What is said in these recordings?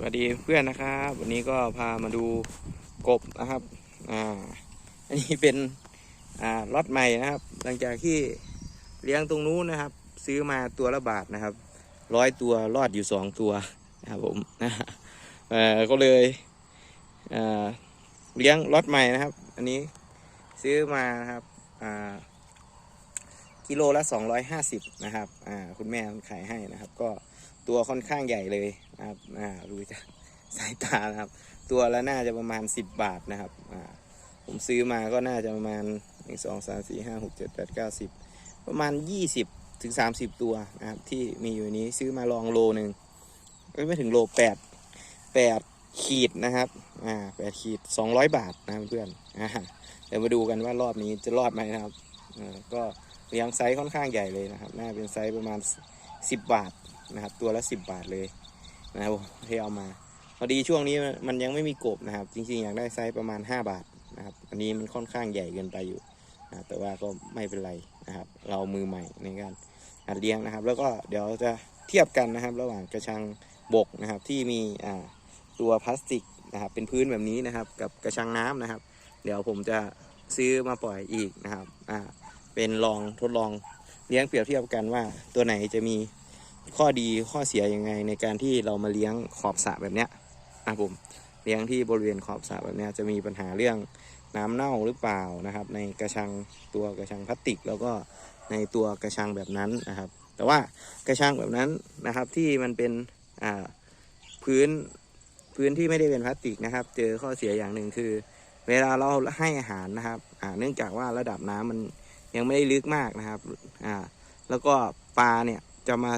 สวัสดีเพื่อนนะครับ วันนี้ก็พามาดูกบนะครับ อ่า อันนี้เป็น อ่าล็อตใหม่นะครับ หลังจากที่เลี้ยงตรงนู้นนะครับ ซื้อมาตัวละบาทนะครับ ร้อยตัวรอดอยู่สองตัวนะครับผมนะเออก็เลยเอ่อเลี้ยงล็อตใหม่นะครับ อันนี้ซื้อมานะครับ อ่า กิโลละ 250 นะครับ อ่า คุณแม่ขายให้นะครับ ก็ตัวค่อนข้างใหญ่เลยนะครับ อ่า ดูจากสายตานะครับ ตัวละน่าจะประมาณ 10 บาทนะครับ อ่า ผมซื้อมาก็น่าจะประมาณ 1 2 3 4 5 6 7 8 9 10 ประมาณ 20 ถึง 30 ตัวนะครับ ที่มีอยู่นี้ซื้อมาลองโลหนึ่งไม่ถึงโล 8 8 ขีดนะครับ อ่า 8 ขีด 200 บาทนะเพื่อน อ่า เดี๋ยวมาดูกันว่ารอบนี้จะรอดไหมนะครับ อ่า ก็ เลี้ยงไซส์ค่อนข้างใหญ่เลยนะครับ น่าเป็นไซส์ประมาณ 10 บาทนะครับ ตัวละ 10 บาทเลยนะครับที่เอามาพอดีช่วงนี้มันยังไม่มีกบนะครับ จริงๆอยากได้ไซส์ประมาณ 5 บาทนะครับ อันนี้มันค่อนข้างใหญ่เกินไปอยู่นะแต่ว่าก็ไม่เป็นไรนะครับ เรามือใหม่ในการหัดเลี้ยงนะครับ แล้วก็เดี๋ยวจะเทียบกันนะครับ ระหว่างกระชังบกนะครับที่มีตัวพลาสติกนะครับ เป็นพื้นแบบนี้นะครับ กับกระชังน้ำนะครับ เดี๋ยวผมจะซื้อมาปล่อยอีกนะครับอ่า เป็นลองทดลองเลี้ยงเปรียบเทียบกันว่า ตัวไหนจะมีข้อดีข้อเสียยังไงในการที่เรามาเลี้ยงขอบสระแบบเนี้ยนะครับผมเลี้ยงที่บริเวณขอบสระแบบเนี้ยจะมีปัญหาเรื่องน้ำเน่าหรือเปล่านะครับ ในกระชังตัวกระชังพลาสติก แล้วก็ในตัวกระชังแบบนั้นนะครับ แต่ว่ากระชังแบบนั้นนะครับที่มันเป็นอ่าพื้นพื้นที่ไม่ได้เป็นพลาสติกนะครับ เจอข้อเสียอย่างหนึ่งคือ เวลาเราให้อาหารนะครับอ่าเนื่องจากว่าระดับน้ำมัน ยังไม่ได้ลึกมากนะครับ อ่า แล้วก็ปลาเนี่ยจะมา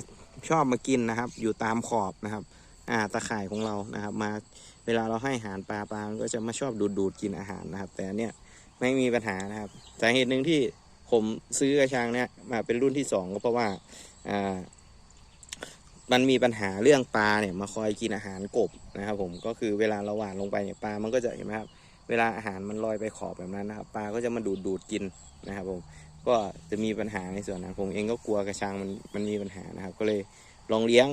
ชอบมากินนะครับ อยู่ตามขอบนะครับ อ่าตะข่ายของเรานะครับ มาเวลาเราให้อาหารปลาปลามันก็จะมาชอบดูดดูดกินอาหารนะครับ แต่เนี้ยไม่มีปัญหานะครับสาเหตุหนึ่งที่ผมซื้อกระชังเนี้ยมาเป็นรุ่นที่สองก็เพราะว่าอ่ามันมีปัญหาเรื่องปลาเนี่ยมาคอยกินอาหารกบนะครับ ผมก็คือเวลาเราหว่านลงไปเนี่ยปลามันก็จะเห็นไหมครับ เวลาอาหารมันลอยไปขอบแบบนั้นนะครับ ปลาก็จะมาดูดดูดกินนะครับผมก็จะมีปัญหาในส่วนนั้นผมเองก็กลัวกระชังมันมันมีปัญหานะครับ ก็เลยลองเลี้ยง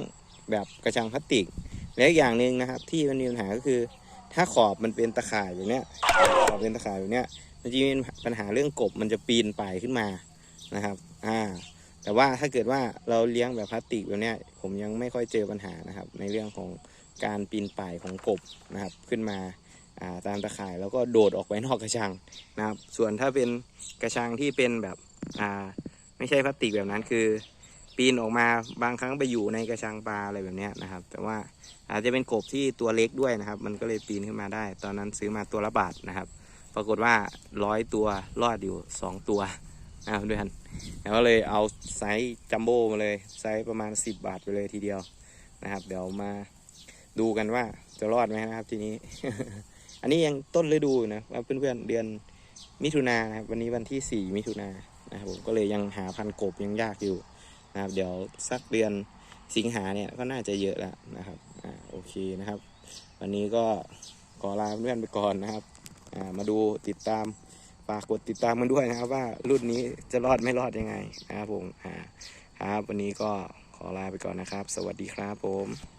แบบกระชังพลาสติก และอีกอย่างหนึ่งนะครับ ที่มันมีปัญหาก็คือ ถ้าขอบมันเป็นตะข่ายแบบเนี้ยขอบเป็นตะข่ายแบบเนี้ยมันจะมีปัญหาเรื่องกบมันจะปีนป่ายขึ้นมานะครับอ่าแต่ว่าถ้าเกิดว่าเราเลี้ยงแบบพลาสติกแบบเนี้ยผมยังไม่ค่อยเจอปัญหานะครับ ในเรื่องของการปีนป่ายของกบนะครับขึ้นมา ตามตะข่ายแล้วก็โดดออกไปนอกกระชังนะครับ ส่วนถ้าเป็นกระชังที่เป็นแบบอ่าไม่ใช่พลาสติกแบบนั้นคือ ปีนออกมาบางครั้งไปอยู่ในกระชังปลาอะไรแบบนี้นะครับ แต่ว่าอาจจะเป็นกบที่ตัวเล็กด้วยนะครับ มันก็เลยปีนขึ้นมาได้ ตอนนั้นซื้อมาตัวละบาทนะครับ ปรากฏว่าร้อยตัวรอดอยู่สองตัวนะครับเพื่อนแล้วก็เลยเอาไซส์จัมโบ้มาเลยไซส์ประมาณ 10 บาทไปเลยทีเดียวนะครับ เดี๋ยวมาดูกันว่าจะรอดไหมนะครับทีนี้ อันนี้ยังต้นฤดูนะว่าเพื่อนๆเดือนมิถุนานะครับวันนี้วันที่ 4 มิถุนานะครับผมก็เลยยังหาพันกบยังยากอยู่นะครับเดี๋ยวสักเดือนสิงหาเนี่ยก็น่าจะเยอะแล้วนะครับอ่าโอเคนะครับ วันนี้ก็ขอลาเพื่อนไปก่อนนะครับอ่ามาดูติดตามฝากกดติดตามมันด้วยนะครับ ว่ารุ่นนี้จะรอดไม่รอดยังไงนะครับผมอ่าครับวันนี้ก็ขอลาไปก่อนนะครับ สวัสดีครับผม